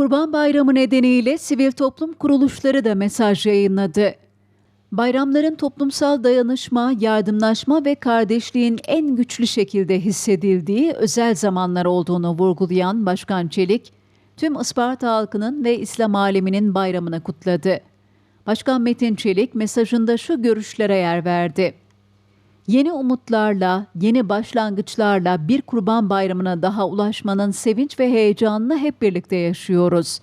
Kurban Bayramı nedeniyle sivil toplum kuruluşları da mesaj yayınladı. Bayramların toplumsal dayanışma, yardımlaşma ve kardeşliğin en güçlü şekilde hissedildiği özel zamanlar olduğunu vurgulayan Başkan Çelik, tüm Isparta halkının ve İslam aleminin bayramını kutladı. Başkan Metin Çelik mesajında şu görüşlere yer verdi. Yeni umutlarla, yeni başlangıçlarla bir kurban bayramına daha ulaşmanın sevinç ve heyecanını hep birlikte yaşıyoruz.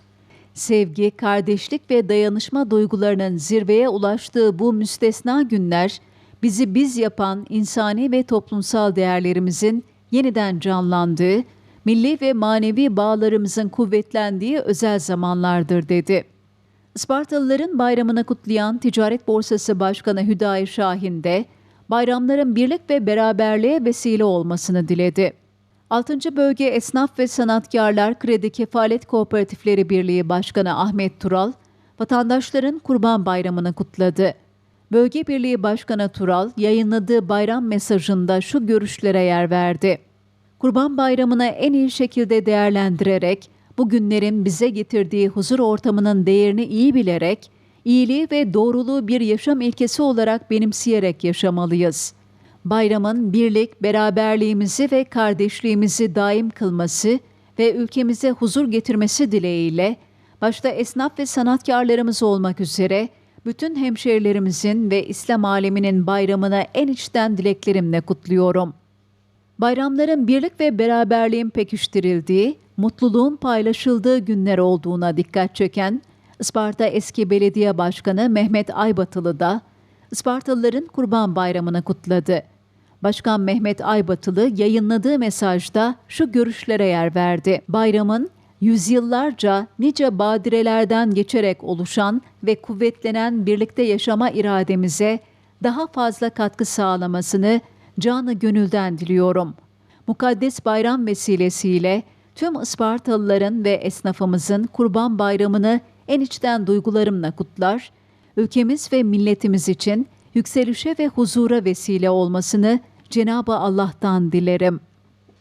Sevgi, kardeşlik ve dayanışma duygularının zirveye ulaştığı bu müstesna günler, bizi biz yapan insani ve toplumsal değerlerimizin yeniden canlandığı, milli ve manevi bağlarımızın kuvvetlendiği özel zamanlardır dedi. Ispartalıların bayramını kutlayan Ticaret Borsası Başkanı Hüdayi Şahin de bayramların birlik ve beraberliğe vesile olmasını diledi. 6. Bölge Esnaf ve Sanatkarlar Kredi Kefalet Kooperatifleri Birliği Başkanı Ahmet Tural, vatandaşların Kurban Bayramını kutladı. Bölge Birliği Başkanı Tural, yayınladığı bayram mesajında şu görüşlere yer verdi. Kurban Bayramı'nı en iyi şekilde değerlendirerek, bu günlerin bize getirdiği huzur ortamının değerini iyi bilerek, iyiliği ve doğruluğu bir yaşam ilkesi olarak benimseyerek yaşamalıyız. Bayramın birlik, beraberliğimizi ve kardeşliğimizi daim kılması ve ülkemize huzur getirmesi dileğiyle, başta esnaf ve sanatkarlarımız olmak üzere, bütün hemşehrilerimizin ve İslam aleminin bayramını en içten dileklerimle kutluyorum. Bayramların birlik ve beraberliğin pekiştirildiği, mutluluğun paylaşıldığı günler olduğuna dikkat çeken Isparta eski belediye başkanı Mehmet Aybatılı da Ispartalıların Kurban Bayramını kutladı. Başkan Mehmet Aybatılı yayınladığı mesajda şu görüşlere yer verdi. Bayramın yüzyıllarca nice badirelerden geçerek oluşan ve kuvvetlenen birlikte yaşama irademize daha fazla katkı sağlamasını canı gönülden diliyorum. Mukaddes bayram vesilesiyle tüm Ispartalıların ve esnafımızın Kurban Bayramını en içten duygularımla kutlar, ülkemiz ve milletimiz için yükselişe ve huzura vesile olmasını Cenab-ı Allah'tan dilerim.